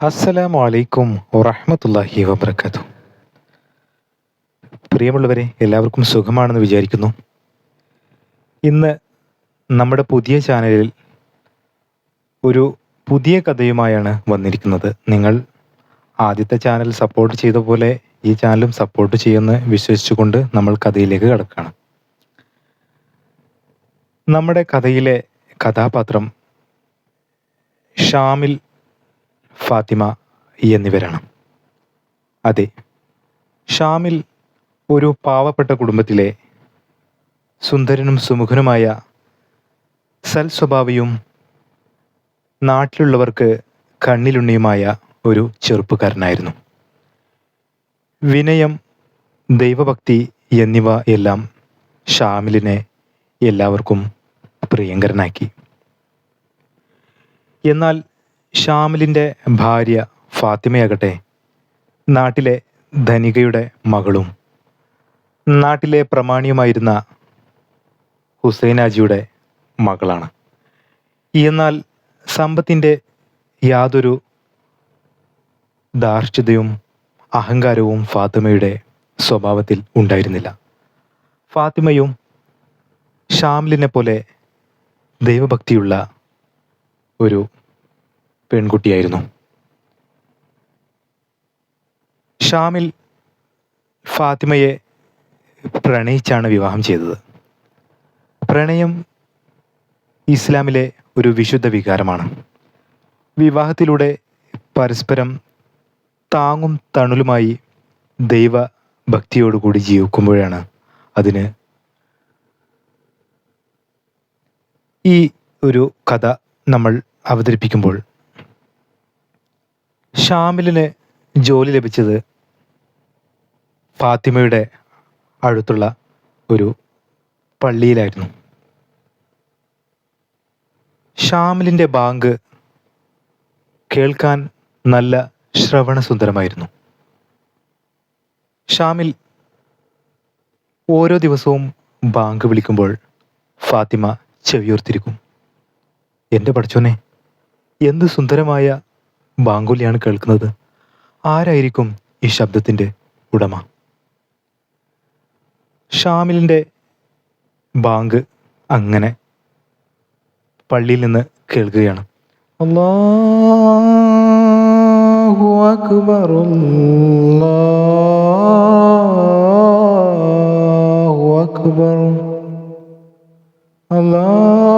അസ്സലാമു അലൈക്കും വറഹ്മത്തുള്ളാഹി വബർക്കാത്തു പ്രിയമുള്ളവരെ എല്ലാവർക്കും സുഖമാണെന്ന് വിചാരിക്കുന്നു. ഇന്ന് നമ്മുടെ പുതിയ ചാനലിൽ ഒരു പുതിയ കഥയുമായാണ് വന്നിരിക്കുന്നത്. നിങ്ങൾ ആദ്യത്തെ ചാനൽ സപ്പോർട്ട് ചെയ്ത പോലെ ഈ ചാനലും സപ്പോർട്ട് ചെയ്യുമെന്ന് വിശ്വസിച്ചുകൊണ്ട് നമ്മൾ കഥയിലേക്ക് കടക്കുകയാണ്. നമ്മുടെ കഥയിലെ കഥാപാത്രം ഷാമിൽ ഫാത്തിമ എന്നിവരാണ്. അതെ ഷാമിൽ ഒരു പാവപ്പെട്ട കുടുംബത്തിലെ സുന്ദരനും സുമുഖനുമായ സൽസ്വഭാവിയും നാട്ടിലുള്ളവർക്ക് കണ്ണിലുണ്ണിയുമായ ഒരു ചെറുപ്പക്കാരനായിരുന്നു. വിനയം ദൈവഭക്തി എന്നിവ എല്ലാം ഷാമിലിനെ എല്ലാവർക്കും പ്രിയങ്കരനാക്കി. എന്നാൽ ഷാമിലിന്റെ ഭാര്യ ഫാത്തിമയാകട്ടെ നാട്ടിലെ ധനികയുടെ മകളും. നാട്ടിലെ പ്രമാണിയുമായിരുന്ന ഹുസൈനാജിയുടെ മകളാണ്. എന്നാൽ സമ്പത്തിന്റെ യാതൊരു ധാർഷ്ട്യതയും അഹങ്കാരവും ഫാത്തിമയുടെ സ്വഭാവത്തിൽ ഉണ്ടായിരുന്നില്ല. ഫാത്തിമയും ഷാമിലിനെ പോലെ ദൈവഭക്തിയുള്ള ഒരു പെൺകുട്ടിയായിരുന്നു. ഷാമിൽ ഫാത്തിമയെ പ്രണയിച്ചാണ് വിവാഹം ചെയ്തത്. പ്രണയം ഇസ്ലാമിലെ ഒരു വിശുദ്ധ വികാരമാണ്. വിവാഹത്തിലൂടെ പരസ്പരം താങ്ങും തണലുമായി ദൈവ ഭക്തിയോടുകൂടി ജീവിക്കുമ്പോഴാണ് അതിന് ഈ ഒരു കഥ നമ്മൾ അവതരിപ്പിക്കുമ്പോൾ ഷാമിലിന് ജോലി ലഭിച്ചത് ഫാത്തിമയുടെ അടുത്തുള്ള ഒരു പള്ളിയിലായിരുന്നു. ഷാമിലിന്റെ ബാങ്ക് കേൾക്കാൻ നല്ല ശ്രവണസുന്ദരമായിരുന്നു. ഷാമിൽ ഓരോ ദിവസവും ബാങ്ക് വിളിക്കുമ്പോൾ ഫാത്തിമ ചെവിയോർത്തിരിക്കും. എന്റെ പഠിച്ചോനെ എന്ത് സുന്ദരമായ ബാങ്കുലിയാണ് കേൾക്കുന്നത്. ആരായിരിക്കും ഈ ശബ്ദത്തിന്റെ ഉടമ? ഷാമിലിന്റെ ബാങ്ക് അങ്ങനെ പള്ളിയിൽ നിന്ന് കേൾക്കുകയാണ്. അല്ലാഹു അക്ബർ അല്ലാഹു അക്ബർ. അല്ലാഹു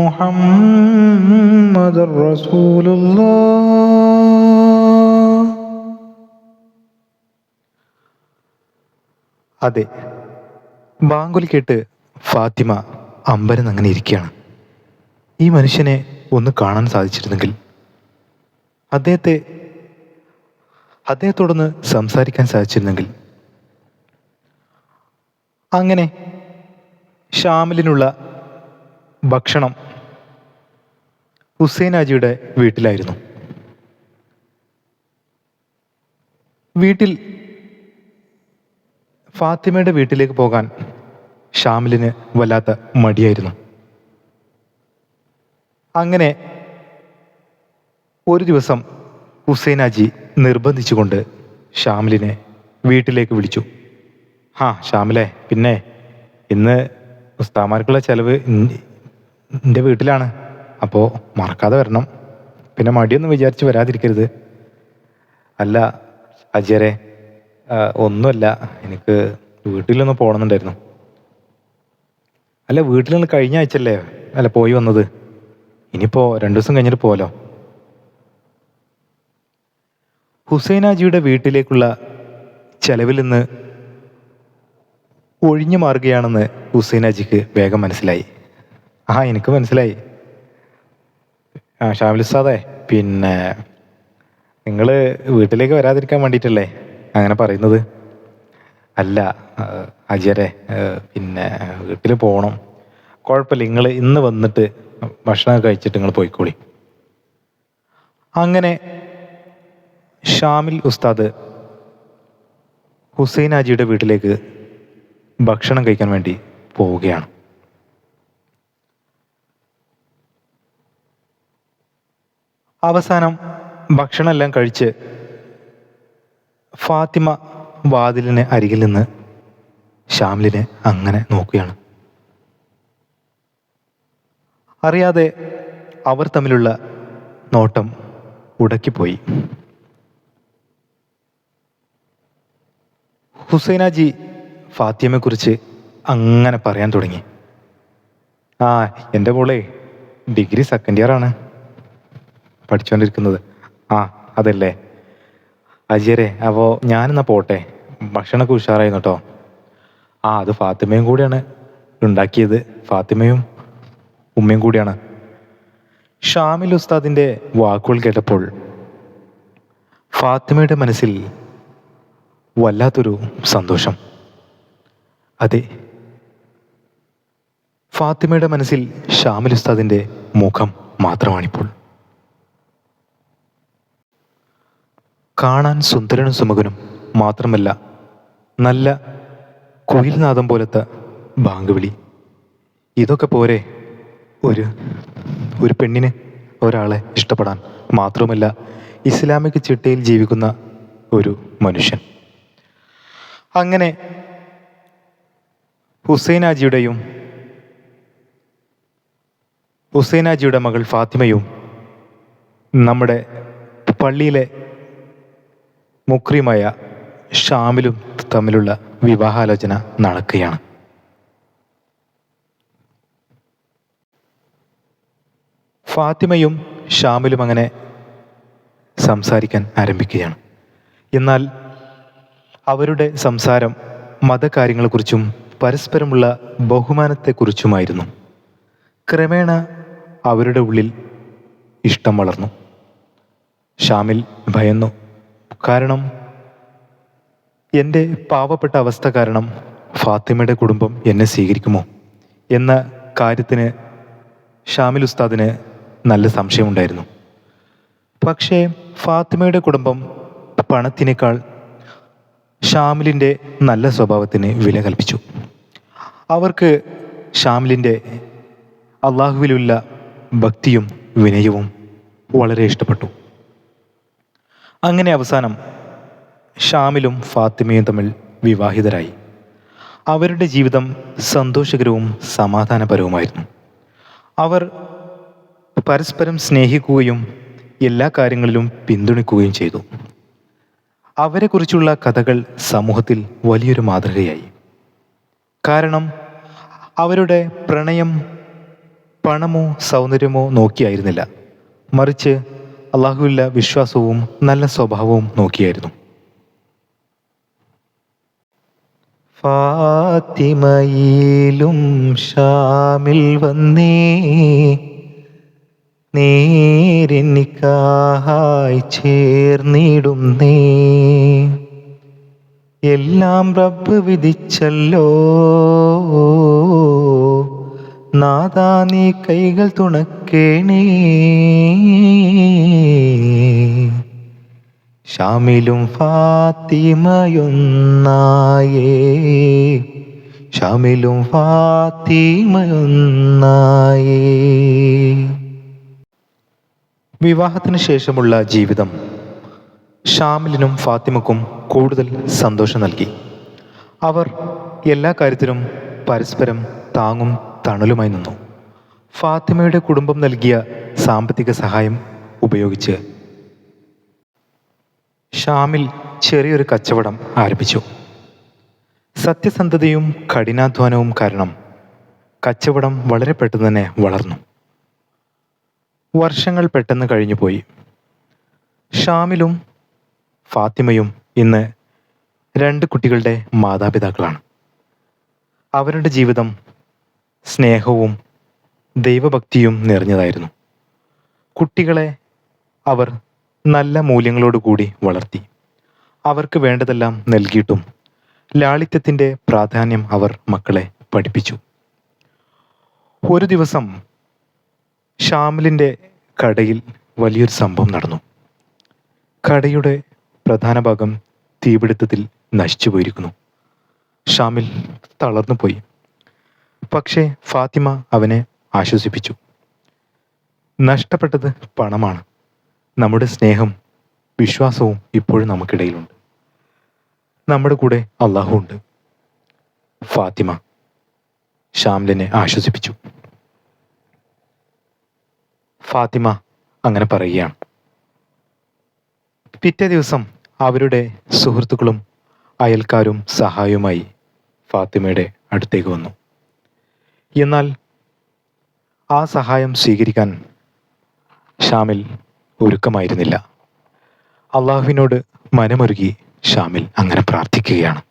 محمد رسول الله അതെ ബാങ്കുലി കേട്ട് ഫാത്തിമ അമ്പരന്ന് അങ്ങനെ ഇരിക്കുകയാണ് ഈ മനുഷ്യനെ ഒന്ന് കാണാൻ സാധിച്ചിരുന്നെങ്കിൽ അദ്ദേഹത്തെ അദ്ദേഹത്തോടൊന്ന് സംസാരിക്കാൻ സാധിച്ചിരുന്നെങ്കിൽ അങ്ങനെ ഷാമിലിനുള്ള ഭക്ഷണം ഹുസൈനാജിയുടെ വീട്ടിലായിരുന്നു. വീട്ടിൽ ഫാത്തിമയുടെ വീട്ടിലേക്ക് പോകാൻ ഷാമിലിന് വല്ലാത്ത മടിയായിരുന്നു. അങ്ങനെ ഒരു ദിവസം ഹുസൈനാജി നിർബന്ധിച്ചുകൊണ്ട് ഷാമിലിനെ വീട്ടിലേക്ക് വിളിച്ചു. ആ ഷാമിലെ പിന്നെ ഇന്ന് ഉസ്താമാർക്കുള്ള ചെലവ് എന്റെ വീട്ടിലാണ്. അപ്പോൾ മറക്കാതെ വരണം. പിന്നെ മടിയൊന്നും വിചാരിച്ച് വരാതിരിക്കരുത്. അല്ല അജയരെ ഒന്നുമല്ല. എനിക്ക് വീട്ടിലൊന്ന് പോകണമെന്നുണ്ടായിരുന്നു അല്ല വീട്ടിൽ നിന്ന് കഴിഞ്ഞ ആഴ്ചയല്ലേ? അല്ല പോയി വന്നത്. ഇനിയിപ്പോൾ രണ്ടു ദിവസം കഴിഞ്ഞിട്ട് പോലോ ഹുസൈനാജിയുടെ വീട്ടിലേക്കുള്ള ചെലവിൽ നിന്ന് ഒഴിഞ്ഞു മാറുകയാണെന്ന് ഹുസൈനാജിക്ക് വേഗം മനസ്സിലായി. ആ എനിക്ക് മനസ്സിലായി. ആ ഷാമിൽ ഉസ്താദേ പിന്നെ നിങ്ങൾ വീട്ടിലേക്ക് വരാതിരിക്കാൻ വേണ്ടിയിട്ടല്ലേ അങ്ങനെ പറയുന്നത്? അല്ല അജയരെ പിന്നെ വീട്ടിൽ പോകണം കുഴപ്പമില്ല നിങ്ങൾ ഇന്ന് വന്നിട്ട് ഭക്ഷണം കഴിച്ചിട്ട് നിങ്ങൾ പോയിക്കോളി. അങ്ങനെ ഷാമിൽ ഉസ്താദ് ഹുസൈൻ ആജിയുടെ വീട്ടിലേക്ക് ഭക്ഷണം കഴിക്കാൻ വേണ്ടി പോവുകയാണ്. അവസാനം ഭക്ഷണമെല്ലാം കഴിച്ച് ഫാത്തിമ വാതിലിന് അരികിൽ നിന്ന് ഷാമിലിനെ അങ്ങനെ നോക്കുകയാണ്. അറിയാതെ അവർ തമ്മിലുള്ള നോട്ടം ഉടക്കിപ്പോയി. ഹുസൈനാജി ഫാത്തിമയെക്കുറിച്ച് അങ്ങനെ പറയാൻ തുടങ്ങി. ആ എന്റെ മോളെ ഡിഗ്രി സെക്കൻഡ് ഇയർ ആണ്. പഠിച്ചുകൊണ്ടിരിക്കുന്നത് ആ അതല്ലേ. അജിയരെ അപ്പോൾ ഞാനെന്നാ പോട്ടെ. ഭക്ഷണമൊക്കെ ഉഷാറായിരുന്നു കേട്ടോ ആ അത് ഫാത്തിമയും കൂടിയാണ് ഉണ്ടാക്കിയത്. ഫാത്തിമയും ഉമ്മയും കൂടിയാണ്. ഷാമിൽ ഉസ്താദിന്റെ വാക്കുകൾ കേട്ടപ്പോൾ ഫാത്തിമയുടെ മനസ്സിൽ വല്ലാത്തൊരു സന്തോഷം. അതെ. ഫാത്തിമയുടെ മനസ്സിൽ ഷാമിൽ ഉസ്താദിന്റെ മുഖം മാത്രമാണിപ്പോൾ. കാണാൻ സുന്ദരനും സുമുഖനും മാത്രമല്ല നല്ല കുയിൽനാദം പോലത്തെ ബാങ്ക് വിളി. ഇതൊക്കെ പോരെ ഒരു ഒരു പെണ്ണിന് ഒരാളെ ഇഷ്ടപ്പെടാൻ. മാത്രമല്ല ഇസ്ലാമിക് ചിട്ടയിൽ ജീവിക്കുന്ന ഒരു മനുഷ്യൻ. അങ്ങനെ ഹുസൈനാജിയുടെയും ഹുസൈനാജിയുടെ മകൾ ഫാത്തിമയും നമ്മുടെ പള്ളിയിലെ മുക്രിയുമായ ഷാമിലും തമ്മിലുള്ള വിവാഹാലോചന നടക്കുകയാണ്. ഫാത്തിമയും ഷാമിലും അങ്ങനെ സംസാരിക്കാൻ ആരംഭിക്കുകയാണ്. എന്നാൽ അവരുടെ സംസാരം മതകാര്യങ്ങളെക്കുറിച്ചും പരസ്പരമുള്ള ബഹുമാനത്തെക്കുറിച്ചുമായിരുന്നു. ക്രമേണ അവരുടെ ഉള്ളിൽ ഇഷ്ടം വളർന്നു. ഷാമിൽ ഭയന്നു. കാരണം എന്റെ പാവപ്പെട്ട അവസ്ഥ കാരണം ഫാത്തിമയുടെ കുടുംബം എന്നെ സ്വീകരിക്കുമോ എന്ന കാര്യത്തിന് ഷാമിൽ ഉസ്താദിന് നല്ല സംശയമുണ്ടായിരുന്നു. പക്ഷേ ഫാത്തിമയുടെ കുടുംബം പണത്തിനേക്കാൾ ഷാമിലിന്റെ നല്ല സ്വഭാവത്തിന് വില കൽപ്പിച്ചു. അവർക്ക് ഷാമിലിന്റെ അള്ളാഹുവിലുള്ള ഭക്തിയും വിനയവും വളരെ ഇഷ്ടപ്പെട്ടു. അങ്ങനെ അവസാനം ഷാമിലും ഫാത്തിമയും തമ്മിൽ വിവാഹിതരായി. അവരുടെ ജീവിതം സന്തോഷകരവും സമാധാനപരവുമായിരുന്നു. അവർ പരസ്പരം സ്നേഹിക്കുകയും എല്ലാ കാര്യങ്ങളിലും പിന്തുണയ്ക്കുകയും ചെയ്തു. അവരെക്കുറിച്ചുള്ള കഥകൾ സമൂഹത്തിൽ വലിയൊരു മാതൃകയായി. കാരണം അവരുടെ പ്രണയം പണമോ സൗന്ദര്യമോ നോക്കിയായിരുന്നില്ല. മറിച്ച് അള്ളാഹുവില്ല വിശ്വാസവും നല്ല സ്വഭാവവും നോക്കിയായിരുന്നു. ഫാത്തിമയിലും ഷാമിൽ വന്നേ നേരെനിക്കായി ചേർന്നിടും നീ എല്ലാം റബ്ബ് വിധിച്ചല്ലോ നാദാ നീ കൈകൾ തുണക്കേണേ. ഷാമിലും ഫാത്തിമയൊന്നായേ. ഷാമിലും ഫാത്തിമയൊന്നായേ. വിവാഹത്തിന് ശേഷമുള്ള ജീവിതം ഷാമിലിനും ഫാത്തിമക്കും കൂടുതൽ സന്തോഷം നൽകി. അവർ എല്ലാ കാര്യത്തിലും പരസ്പരം താങ്ങും തണലുമായി നിന്നു. ഫാത്തിമയുടെ കുടുംബം നൽകിയ സാമ്പത്തിക സഹായം ഉപയോഗിച്ച് ഷാമിൽ ചെറിയൊരു കച്ചവടം ആരംഭിച്ചു. സത്യസന്ധതയും കഠിനാധ്വാനവും കാരണം കച്ചവടം വളരെ പെട്ടെന്ന് തന്നെ വളർന്നു. വർഷങ്ങൾ പെട്ടെന്ന് കഴിഞ്ഞുപോയി. ഷാമിലും ഫാത്തിമയും ഇന്ന് രണ്ട് കുട്ടികളുടെ മാതാപിതാക്കളാണ്. അവരുടെ ജീവിതം സ്നേഹവും ദൈവഭക്തിയും നിറഞ്ഞതായിരുന്നു. കുട്ടികളെ അവർ നല്ല മൂല്യങ്ങളോടുകൂടി വളർത്തി. അവർക്ക് വേണ്ടതെല്ലാം നൽകിയിട്ടും ലാളിത്യത്തിന്റെ പ്രാധാന്യം അവർ മക്കളെ പഠിപ്പിച്ചു. ഒരു ദിവസം ഷാമിലിന്റെ കടയിൽ വലിയൊരു സംഭവം നടന്നു. കടയുടെ പ്രധാന ഭാഗം തീപിടുത്തത്തിൽ നശിച്ചു പോയിരിക്കുന്നു ഷാമിൽ തളർന്നു പോയി പക്ഷേ ഫാത്തിമ അവനെ ആശ്വസിപ്പിച്ചു. നഷ്ടപ്പെട്ടത് പണമാണ്. നമ്മുടെ സ്നേഹം വിശ്വാസവും ഇപ്പോഴും നമുക്കിടയിലുണ്ട്. നമ്മുടെ കൂടെ അള്ളാഹു ഉണ്ട്. ഫാത്തിമ ഷാംലിനെ ആശ്വസിപ്പിച്ചു. ഫാത്തിമ അങ്ങനെ പറയുകയാണ്. പിറ്റേ ദിവസം അവരുടെ സുഹൃത്തുക്കളും അയൽക്കാരും സഹായവുമായി ഫാത്തിമയുടെ അടുത്തേക്ക് വന്നു. എന്നാൽ ആ സഹായം സ്വീകരിക്കാൻ ഷാമിൽ ഒരുക്കമായിരുന്നില്ല. അള്ളാഹുവിനോട് മനമൊരുകി ഷാമിൽ അങ്ങനെ പ്രാർത്ഥിക്കുകയാണ്.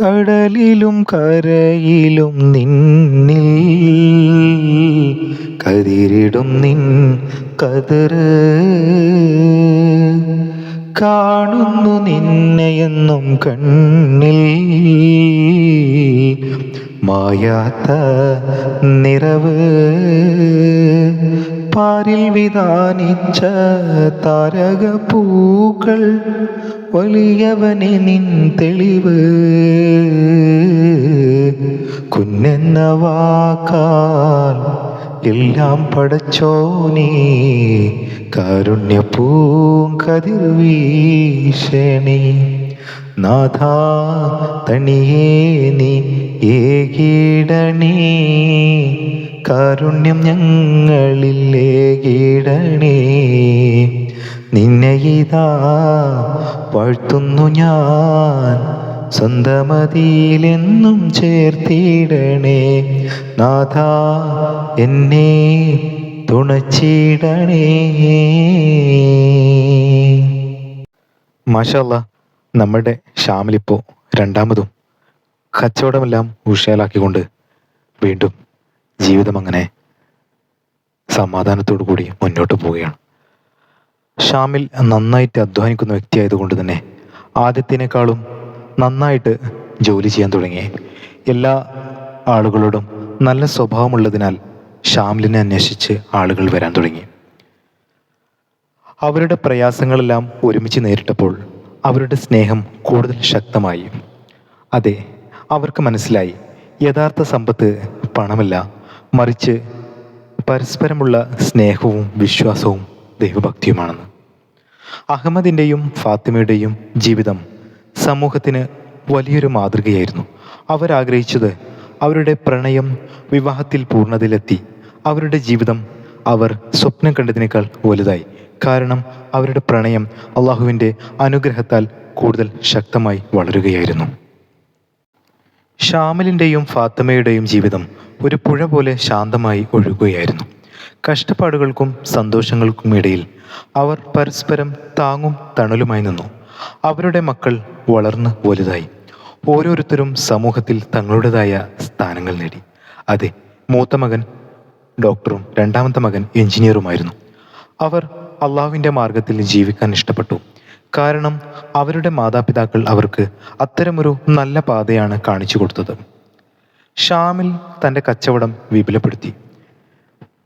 കടലിലും കരയിലും നിന്നിൽ കതിരിടും നിൻ കതിര് കാണുന്നു നിന്നെയെന്നും കണ്ണിൽ. മായാത്ത നിറവ്. പാരിൽ വിധാനിച്ച താരകപ്പൂക്കൾ വലിയവനെ നിൻ തെളിവ്. കുന്നെന്ന വാക്കാൽ എല്ലാം പടച്ചോനേ കാരുണ്യപ്പൂങ്കതിർ വീശണേ. നാഥ തണിയേ നീ ഏകീടണേ. കാരുണ്യം ഞങ്ങളിൽ ഏകീടണേ. നിന്നെ ഇതാ വാഴ്ത്തുന്നു ഞാൻ. സ്വന്തമതിയിലെന്നും ചേർത്തിടണേ. നാഥ എന്നെ തുണച്ചിടണേ. മാഷല്ല നമ്മുടെ ഷാമിലിപ്പോൾ രണ്ടാമതും കച്ചവടമെല്ലാം ഉഷയാലാക്കിക്കൊണ്ട് വീണ്ടും ജീവിതം അങ്ങനെ സമാധാനത്തോടു കൂടി മുന്നോട്ട് പോവുകയാണ്. ഷാമിൽ നന്നായിട്ട് അധ്വാനിക്കുന്ന വ്യക്തിയായതുകൊണ്ട് തന്നെ ആദ്യത്തിനേക്കാളും നന്നായിട്ട് ജോലി ചെയ്യാൻ തുടങ്ങി. എല്ലാ ആളുകളോടും നല്ല സ്വഭാവമുള്ളതിനാൽ ഷാമിലിനെ അന്വേഷിച്ച് ആളുകൾ വരാൻ തുടങ്ങി. അവരുടെ പ്രയാസങ്ങളെല്ലാം ഒരുമിച്ച് നേരിട്ടപ്പോൾ അവരുടെ സ്നേഹം കൂടുതൽ ശക്തമായി. അതെ അവർക്ക് മനസ്സിലായി. യഥാർത്ഥ സമ്പത്ത് പണമല്ല മറിച്ച് പരസ്പരമുള്ള സ്നേഹവും വിശ്വാസവും ദൈവഭക്തിയുമാണെന്ന്. അഹമ്മദിന്റെയും ഫാത്തിമയുടെയും ജീവിതം സമൂഹത്തിന് വലിയൊരു മാതൃകയായിരുന്നു. അവരാഗ്രഹിച്ചത് അവരുടെ പ്രണയം വിവാഹത്തിൽ പൂർണതയിലെത്തി. അവരുടെ ജീവിതം അവർ സ്വപ്നം കണ്ടതിനേക്കാൾ വലുതായി. കാരണം അവരുടെ പ്രണയം അള്ളാഹുവിന്റെ അനുഗ്രഹത്താൽ കൂടുതൽ ശക്തമായി വളരുകയായിരുന്നു. ഷാമിലിന്റെയും ഫാത്തമയുടെയും ജീവിതം ഒരു പുഴ പോലെ ശാന്തമായി ഒഴുകുകയായിരുന്നു. കഷ്ടപ്പാടുകൾക്കും സന്തോഷങ്ങൾക്കും ഇടയിൽ അവർ പരസ്പരം താങ്ങും തണലുമായി നിന്നു. അവരുടെ മക്കൾ വളർന്ന് വലുതായി. ഓരോരുത്തരും സമൂഹത്തിൽ തങ്ങളുടേതായ സ്ഥാനങ്ങൾ നേടി. അതെ മൂത്ത മകൻ ഡോക്ടറും രണ്ടാമത്തെ മകൻ എഞ്ചിനീയറുമായിരുന്നു. അവർ അള്ളാഹുവിന്റെ മാർഗത്തിൽ ജീവിക്കാൻ ഇഷ്ടപ്പെട്ടു. കാരണം അവരുടെ മാതാപിതാക്കൾ അവർക്ക് അത്തരമൊരു നല്ല പാതയാണ് കാണിച്ചു കൊടുത്തത്. ഷാമിൽ തന്റെ കച്ചവടം വിപുലപ്പെടുത്തി.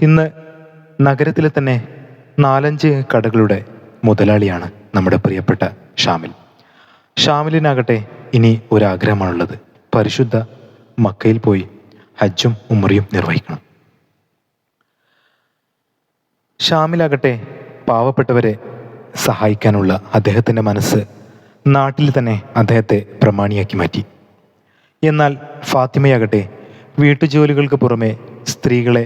ഇന്ന് നഗരത്തിലെ തന്നെ നാലഞ്ച് കടകളുടെ മുതലാളിയാണ് നമ്മുടെ പ്രിയപ്പെട്ട ഷാമിൽ. ഷാമിലിനാകട്ടെ ഇനി ഒരാഗ്രഹമാണുള്ളത്. പരിശുദ്ധ മക്കയിൽ പോയി ഹജ്ജും ഉമ്മറിയും നിർവഹിക്കണം. ഷാമിലാകട്ടെ പാവപ്പെട്ടവരെ സഹായിക്കാനുള്ള അദ്ദേഹത്തിന്റെ മനസ്സ് നാട്ടിൽ തന്നെ അദ്ദേഹത്തെ പ്രമാണിയാക്കി മാറ്റി. എന്നാൽ ഫാത്തിമയാകട്ടെ വീട്ടുജോലികൾക്ക് പുറമെ സ്ത്രീകളെ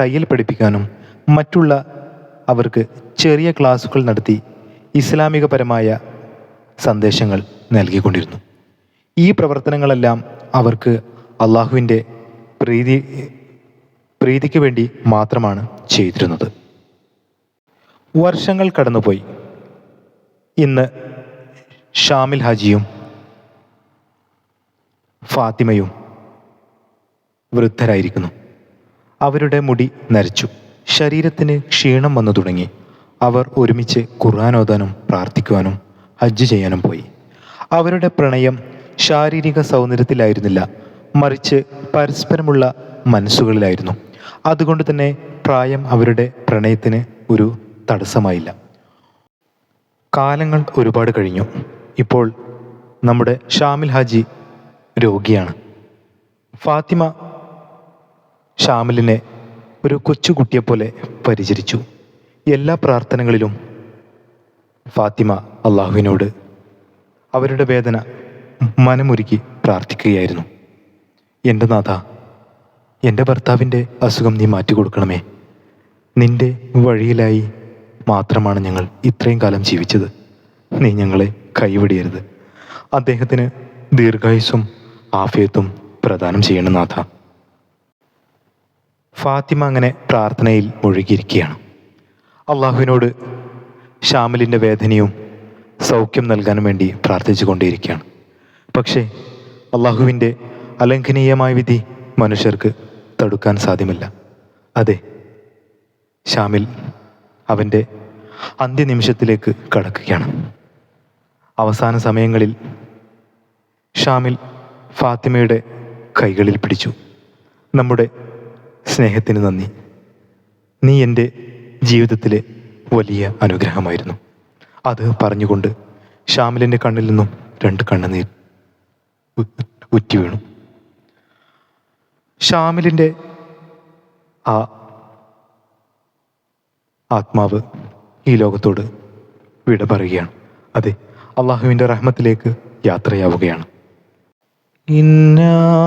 തയ്യൽ പഠിപ്പിക്കാനും മറ്റുള്ള അവർക്ക് ചെറിയ ക്ലാസുകൾ നടത്തി ഇസ്ലാമികപരമായ സന്ദേശങ്ങൾ നൽകിക്കൊണ്ടിരുന്നു. ഈ പ്രവർത്തനങ്ങളെല്ലാം അവർക്ക് അള്ളാഹുവിന്റെ പ്രീതി പ്രീതിക്ക് വേണ്ടി മാത്രമാണ് ചെയ്തിരുന്നത്. വർഷങ്ങൾ കടന്നുപോയി. ഇന്ന് ഷാമിൽ ഹാജിയും ഫാത്തിമയും വൃദ്ധരായിരിക്കുന്നു. അവരുടെ മുടി നരച്ചു. ശരീരത്തിന് ക്ഷീണം വന്നു തുടങ്ങി. അവർ ഒരുമിച്ച് ഖുർആൻ ഓതാനും പ്രാർത്ഥിക്കുവാനും ഹജ്ജ് ചെയ്യാനും പോയി. അവരുടെ പ്രണയം ശാരീരിക സൗന്ദര്യത്തിലായിരുന്നില്ല. മറിച്ച് പരസ്പരമുള്ള മനസ്സുകളിലായിരുന്നു. അതുകൊണ്ട് തന്നെ പ്രായം അവരുടെ പ്രണയത്തിന് ഒരു തടസ്സമായില്ല. കാലങ്ങൾ ഒരുപാട് കഴിഞ്ഞു. ഇപ്പോൾ നമ്മുടെ ഷാമിൽ ഹാജി രോഗിയാണ്. ഫാത്തിമ ഷാമിലിനെ ഒരു കൊച്ചുകുട്ടിയെപ്പോലെ പരിചരിച്ചു. എല്ലാ പ്രാർത്ഥനകളിലും ഫാത്തിമ അള്ളാഹുവിനോട് അവരുടെ വേദന മനമൊരുക്കി പ്രാർത്ഥിക്കുകയായിരുന്നു. എന്റെ നാഥ എന്റെ ഭർത്താവിന്റെ അസുഖം നീ മാറ്റിക്കൊടുക്കണമേ. നിന്റെ വഴിയിലായി മാത്രമാണ് ഞങ്ങൾ ഇത്രയും കാലം ജീവിച്ചത്. നീ ഞങ്ങളെ കൈവിടിയരുത്. അദ്ദേഹത്തിന് ദീർഘായുസ്സും ആഫിയത്തും പ്രദാനം ചെയ്യണം നാഥ. ഫാത്തിമ അങ്ങനെ പ്രാർത്ഥനയിൽ മുഴുകിയിരിക്കുകയാണ്. അള്ളാഹുവിനോട് ഷാമിലിന്റെ വേദനയും സൗഖ്യം നൽകാൻ വേണ്ടി പ്രാർത്ഥിച്ചു കൊണ്ടേയിരിക്കുകയാണ്. പക്ഷേ അള്ളാഹുവിന്റെ അലംഘനീയമായ വിധി മനുഷ്യർക്ക് തടുക്കാൻ സാധ്യമല്ല. അതെ ഷാമിൽ അവന്റെ അന്ത്യനിമിഷത്തിലേക്ക് കടക്കുകയാണ്. അവസാന സമയങ്ങളിൽ ഷാമിൽ ഫാത്തിമയുടെ കൈകളിൽ പിടിച്ചു. നമ്മുടെ സ്നേഹത്തിന് നന്ദി. നീ എന്റെ ജീവിതത്തിലെ വലിയ അനുഗ്രഹമായിരുന്നു. അത് പറഞ്ഞുകൊണ്ട് ഷാമിലിന്റെ കണ്ണിൽ നിന്നും രണ്ട് കണ്ണുനീർ ഉറ്റി വീണു. ഷാമിലിന്റെ ആ ആത്മാവ് ഈ ലോകത്തോട് വിട പറയുകയാണ്. അതെ അള്ളാഹുവിന്റെ റഹ്മത്തിലേക്ക് യാത്രയാവുകയാണ്. ഇന്നാലില്ലാഹി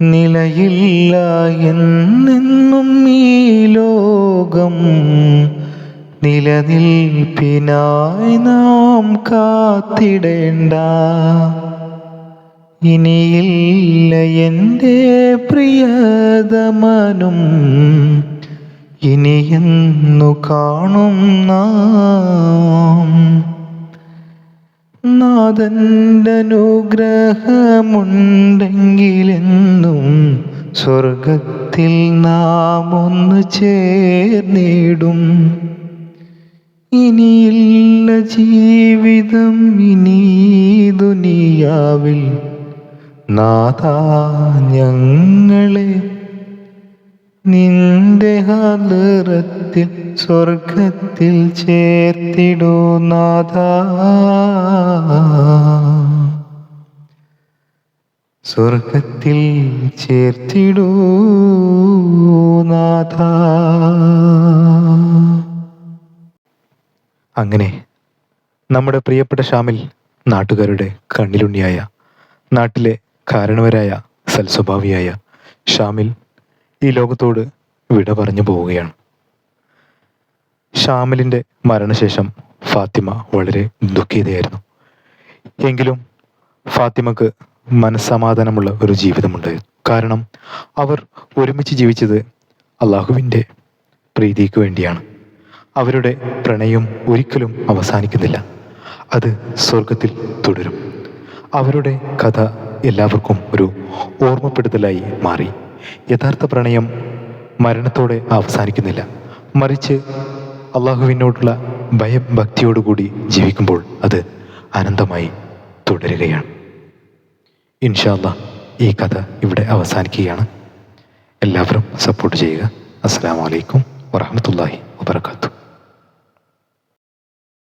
നിലയില്ല എന്നെന്നും ഈ ലോകം നിലനിൽപ്പിനായി നാം കാത്തിടേണ്ട. ഇനിയില്ല എന്റെ പ്രിയതമനും ഇനിയെന്നു കാണും നാം. നാഥന്റെ അനുഗ്രഹമുണ്ടെങ്കിലെന്നും സ്വർഗത്തിൽ നാം ഒന്ന് ചേർന്നിടും. ഇനിയില്ല ജീവിതം ഇനി ദുനിയാവിൽ നാഥ ഞങ്ങളെ. നിന്റെ ഹലറത്തിൽ സ്വർഗത്തിൽ ചേർത്തിടൂ നാഥ. സ്വർഗത്തിൽ ചേർത്തിടൂ നാഥ. അങ്ങനെ നമ്മുടെ പ്രിയപ്പെട്ട ഷാമിൽ നാട്ടുകാരുടെ കണ്ണിലുണ്ണിയായ നാട്ടിലെ കാരണവരായ സൽസ്വഭാവിയായ ഷാമിൽ ഈ ലോകത്തോട് വിട പറഞ്ഞു പോവുകയാണ്. ഷാമിലിന്റെ മരണശേഷം ഫാത്തിമ വളരെ ദുഃഖിതയായിരുന്നു. എങ്കിലും ഫാത്തിമക്ക് മനസ്സമാധാനമുള്ള ഒരു ജീവിതമുണ്ട്. കാരണം അവർ ഒരുമിച്ച് ജീവിച്ചത് അള്ളാഹുവിന്റെ പ്രീതിക്ക് വേണ്ടിയാണ്. അവരുടെ പ്രണയം ഒരിക്കലും അവസാനിക്കുന്നില്ല. അത് സ്വർഗത്തിൽ തുടരും. അവരുടെ കഥ എല്ലാവർക്കും ഒരു ഓർമ്മപ്പെടുത്തലായി മാറി. യഥാർത്ഥ പ്രണയം മരണത്തോടെ അവസാനിക്കുന്നില്ല. മറിച്ച് അള്ളാഹുവിനോടുള്ള ഭയഭക്തിയോടുകൂടി ജീവിക്കുമ്പോൾ അത് അനന്തമായി തുടരുകയാണ്. ഇൻഷാല്ല ഈ കഥ ഇവിടെ അവസാനിക്കുകയാണ്. എല്ലാവരും സപ്പോർട്ട് ചെയ്യുക. അസ്സാം വലൈക്കും വറഹമത്തല്ലാഹി വാബർക്കാത്തു